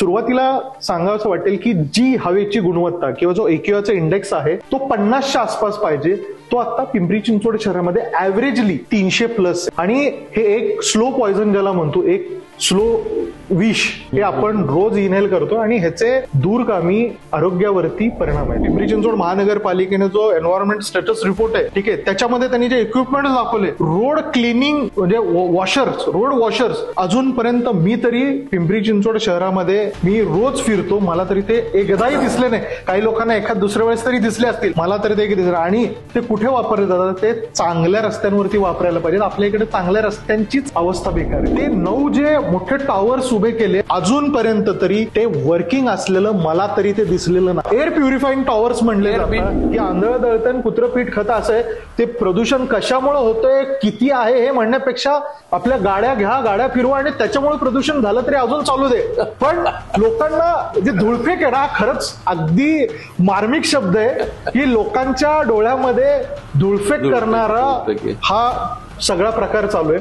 सुरुवातीला सांगावं वाटेल की जी हवेची गुणवत्ता किंवा जो एक्युआचा इंडेक्स आहे तो पन्नासच्या आसपास पाहिजे. तो आता पिंपरी चिंचवड शहरामध्ये ऍव्हरेजली तीनशे प्लस आणि हे एक स्लो पॉइझन ज्याला म्हणतो एक स्लो विष हे आपण रोज इनहेल करतो आणि ह्याचे दूरगामी आरोग्यावरती परिणाम आहे. पिंपरी चिंचवड महानगरपालिकेने जो एन्व्हायरमेंट स्टेटस रिपोर्ट आहे ठीक आहे त्याच्यामध्ये त्यांनी जे इक्विपमेंट दाखवले रोड क्लिनिंग म्हणजे वॉशर्स रोड वॉशर्स अजूनपर्यंत मी तरी पिंपरी चिंचवड शहरामध्ये मी रोज फिरतो मला तरी ते एकदाही दिसले नाही. काही लोकांना एखाद दुसऱ्या वेळेस तरी दिसले असतील मला तरी ते दिसले आणि ते कुठे वापरले जातात? ते चांगल्या रस्त्यांवरती वापरायला पाहिजेत. आपल्या इकडे चांगल्या रस्त्यांचीच अवस्था बेकार आहे. ते नऊ जे मोठे टॉवर्स उभे केले. अजूनपर्यंत तरी ते वर्किंग असलेलं मला तरी ते दिसलेलं नाही. एअर प्युरिफाईंग टॉवर्स म्हणले की आंधळ दळतन कुत्रपीठ खत असं आहे. ते प्रदूषण कशामुळे होतंय किती आहे हे म्हणण्यापेक्षा आपल्या गाड्या घ्या गाड्या फिरवा आणि त्याच्यामुळे प्रदूषण झालं तरी अजून चालू दे. पण लोकांना जे धुळफेक आहे ना खरंच अगदी मार्मिक शब्द आहे की लोकांच्या डोळ्यामध्ये धुळफेक करणारा. हा सगळा प्रकार चालू आहे.